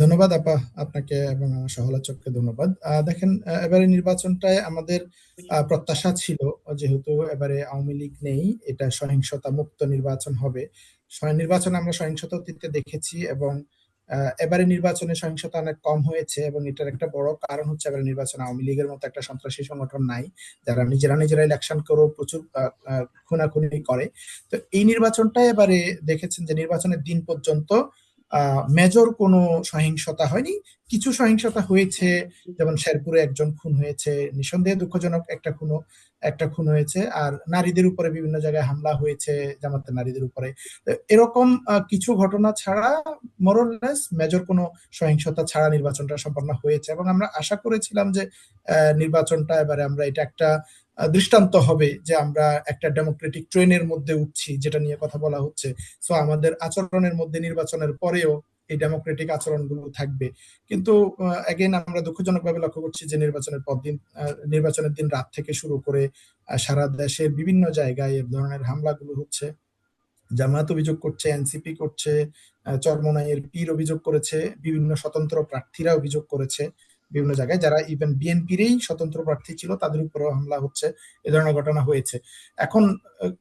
ধন্যবাদ আপা, আপনাকে এবং সহলোচককে ধন্যবাদ। দেখেন এবারে নির্বাচনটায় আমাদের প্রত্যাশা ছিল, যেহেতু এবারে আওয়ামী লীগ নেই, এটা সহিংসতা মুক্ত নির্বাচন হবে। নির্বাচনে আমরা সহিংসতা অতীতে দেখেছি এবং এবারে নির্বাচনে সহিংসতা অনেক কম হয়েছে এবং এটার একটা বড় কারণ হচ্ছে এবারে নির্বাচনে আওয়ামী লীগের মতো একটা সন্ত্রাসী সংগঠন নাই, যারা নিজেরা নিজেরা ইলেকশন করেও প্রচুর খুনাখুনি করে। তো এই নির্বাচনটা এবারে দেখেছেন যে নির্বাচনের দিন পর্যন্ত মেজর কোনো সহিংসতা হয়নি। কিছু সহিংসতা হয়েছে, যেমন শেরপুরে একজন খুন হয়েছে, নিঃসন্দেহে দুঃখজনক একটা খুন একটা খুন হয়েছে। আর নারীদের উপরে বিভিন্ন জায়গায় হামলা হয়েছে, জামাতের নারীদের উপরে। এরকম কিছু ঘটনা ছাড়া মোরলেস মেজর কোনো সহিংসতা ছাড়া নির্বাচনটা সম্পন্ন হয়েছে। এবং আমরা আশা করেছিলাম যে নির্বাচনটা এবারে আমরা এটা একটা দৃষ্টান্ত হবে যে আমরা একটা ডেমোক্রেটিক ট্রেনের মধ্যে উঠছি, যেটা নিয়ে কথা বলা হচ্ছে। সো আমাদের আচরণের মধ্যে নির্বাচনের পরেও এই ডেমোক্রেটিক আচরণগুলো থাকবে। কিন্তু এগেইন আমরা দুঃখজনকভাবে লক্ষ্য করছি যে নির্বাচনের পর দিন নির্বাচনের দিন রাত থেকে শুরু করে সারা দেশের বিভিন্ন জায়গায় এ ধরনের হামলাগুলো হচ্ছে। জামায়াত অভিযোগ করছে, এনসিপি করছে চরমনাইয়ের পীর অভিযোগ করেছে, বিভিন্ন স্বতন্ত্র প্রার্থীরা অভিযোগ করেছে। বিভিন্ন জায়গায় যারা ইভেন বিএনপিরই স্বতন্ত্র প্রার্থী ছিল, তাদের উপরেও হামলা হচ্ছে, এ ধরনের ঘটনা হয়েছে। এখন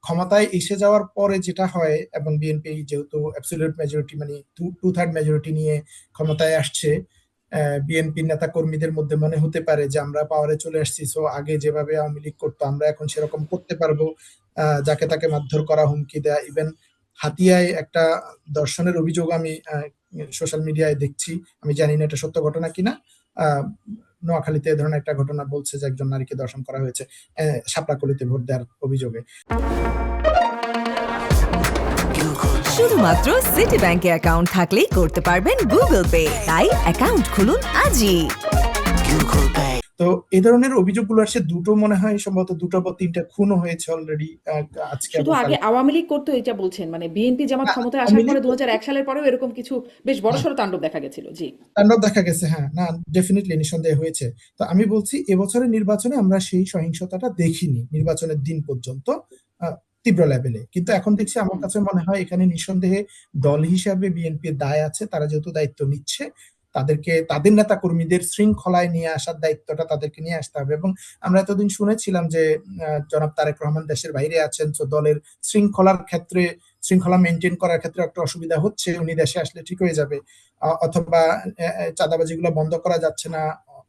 ক্ষমতায় এসে যাওয়ার পরে যেটা হয়, এবং বিএনপি যেহেতু অ্যাবসলিউট মেজরিটি মানে টু থার্ড মেজরিটি নিয়ে ক্ষমতায় আসছে বিএনপি নেতা কর্মীদের মধ্যে মনে হতে পারে যে আমরা পাওয়ারে চলে আসছি সো আগে যেভাবে আওয়ামী লীগ করতো, আমরা এখন সেরকম করতে পারব যাকে তাকে মারধর করা হুমকি দেয়া ইভেন হাতিয়ায় একটা দর্শনের অভিযোগ আমি সোশ্যাল মিডিয়ায় দেখছি। আমি জানি না এটা সত্য ঘটনা কিনা। আহ, নোয়াখালীতে এ ধরনের একটা ঘটনা বলছে যে একজন নারীকে দর্শন করা হয়েছে আহ, শাপলাকলিতে ভোট দেওয়ার অভিযোগে। শুধুমাত্র সিটি ব্যাংকে অ্যাকাউন্ট থাকলেই করতে পারবেন গুগল পে তাই অ্যাকাউন্ট খুলুন আজই। তো এই ধরনের অভিযোগগুলো আসছে দুটো মনে হয় সম্ভবত দুটো বা তিনটা খুনও হয়েছে অলরেডি আজকে শুধু আগে আওয়ামী লীগ করতো এটা বলছেন মানে বিএনপি জামাত ক্ষমতায় আসার পরে লীগ দু সালের পরেও এরকম কিছু বেশ বড়সড় তাণ্ডব দেখা গেছিল জি। তাণ্ডব দেখা গেছে হ্যাঁ। না ডেফিনেটলি নিঃসন্দেহে হয়েছে। তো আমি বলছি এবছরের নির্বাচনে আমরা সেই সহিংসতাটা দেখিনি নির্বাচনের দিন পর্যন্ত তীব্র লেভেলে কিন্তু এখন দেখছি আমার কাছে মনে হয় এখানে নিঃসন্দেহে দল হিসাবে বিএনপির দায় আছে তারা যেহেতু দায়িত্ব নিচ্ছে তাদেরকে, তাদের নেতা কর্মীদের শৃঙ্খলায় নিয়ে আসার দায়িত্বটা তাদেরকে নিয়ে আসতে হবে। এবং আমরা এতদিন শুনেছিলাম যে জনাব তারেক রহমান দেশের বাইরে আছেন, তো দলের শৃঙ্খলার ক্ষেত্রে শৃঙ্খলা মেনটেন করার ক্ষেত্রে একটা অসুবিধা হচ্ছে উনি দেশে আসলে ঠিক হয়ে যাবে। অথবা চাঁদাবাজিগুলো বন্ধ করা যাচ্ছে না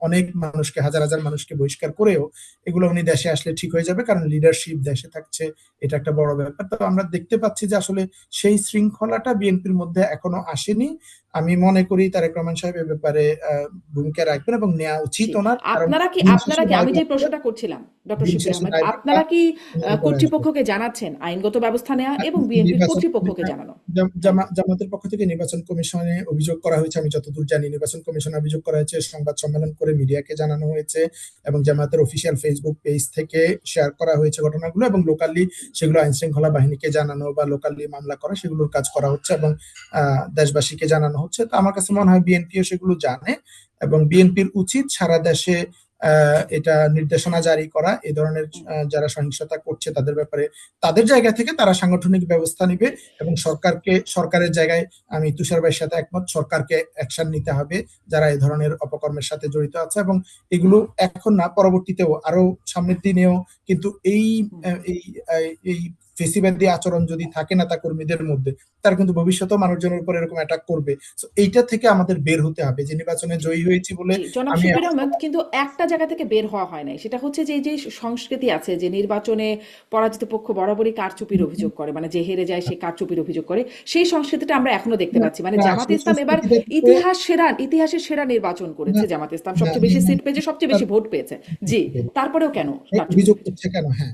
অনেক মানুষকে হাজার হাজার মানুষকে বহিষ্কার করেও এগুলো উনি দেশে আসলে ঠিক হয়ে যাবে কারণ লিডারশিপ দেশে থাকছে এটা একটা বড় ব্যাপার। তো আমরা দেখতে পাচ্ছি যে আসলে সেই শৃঙ্খলাটা বিএনপির মধ্যে এখনও আসেনি। আমি মনে করি তারেক রহমান সাহেব এ ব্যাপারে ভূমিকা রাখবেন এবং নেওয়া উচিত। ওনার আপনারা কি আপনারা কি আমি যে প্রশ্নটা করছিলাম ডক্টর আহমেদ আপনারা কি কর্তৃপক্ষকে জানাচ্ছেন আইনগত ব্যবস্থা নেওয়া এবং বিএনপির কর্তৃপক্ষকে জানানো। জামাতের পক্ষ থেকে নির্বাচন কমিশনে অভিযোগ করা হয়েছে আমি যতদূর জানি নির্বাচন কমিশনে অভিযোগ করা হয়েছে সংবাদ সম্মেলন করে মিডিয়াকে জানানো হয়েছে এবং জামাতের অফিসিয়াল ফেসবুক পেজ থেকে শেয়ার করা হয়েছে ঘটনাগুলো এবং লোকালি সেগুলো আইন শৃঙ্খলা বাহিনীকে জানানো বা লোকালি মামলা করা সেগুলোর কাজ করা হচ্ছে এবং আহ, দেশবাসীকে জানানো হচ্ছে। তো আমার কাছে মনে হয় বিএনপিও সেগুলো জানে এবং বিএনপির উচিত সারা দেশে এটা নির্দেশনা জারি করা, এ ধরনের যারা সহিংসতা করছে তাদের ব্যাপারে তাদের জায়গা থেকে তারা সাংগঠনিক ব্যবস্থা নিবে এবং সরকারকে, সরকারের জায়গায় আমি তুষার ভাইয়ের সাথে একমত, সরকারকে অ্যাকশন নিতে হবে যারা এ ধরনের অপকর্মের সাথে জড়িত আছে এবং এগুলো এখন না, পরবর্তীতেও আরও সামনের দিনেও কিন্তু এই এই ফেসিবাদী আচরণ যদি থাকে নেতা কর্মীদের মধ্যে তার কিন্তু ভবিষ্যতেও মানুষজনের উপর এরকম অ্যাটাক করবে। এইটা থেকে আমাদের বের হতে হবে। যে নির্বাচনে জয়ী হয়েছি বলে আমি কিন্তু একটা জায়গা থেকে বের হওয়া হয় নাই। সেটা হচ্ছে যে যে সংস্কৃতি আছে যে নির্বাচনে পরাজিত পক্ষ বরাবরই কারচুপির অভিযোগ করে মানে যে হেরে যায় সে কারচুপির অভিযোগ করে। সেই সংস্কৃতিটা আমরা এখনও দেখতে পাচ্ছি। মানে জামাত ইসলাম এবার ইতিহাস সেরা ইতিহাসের সেরা নির্বাচন করেছে জামাত ইসলাম। সবচেয়ে বেশি সিট পেয়েছে সবচেয়ে বেশি ভোট পেয়েছে। জি তারপরেও কেন অভিযোগ করছে কেন? হ্যাঁ।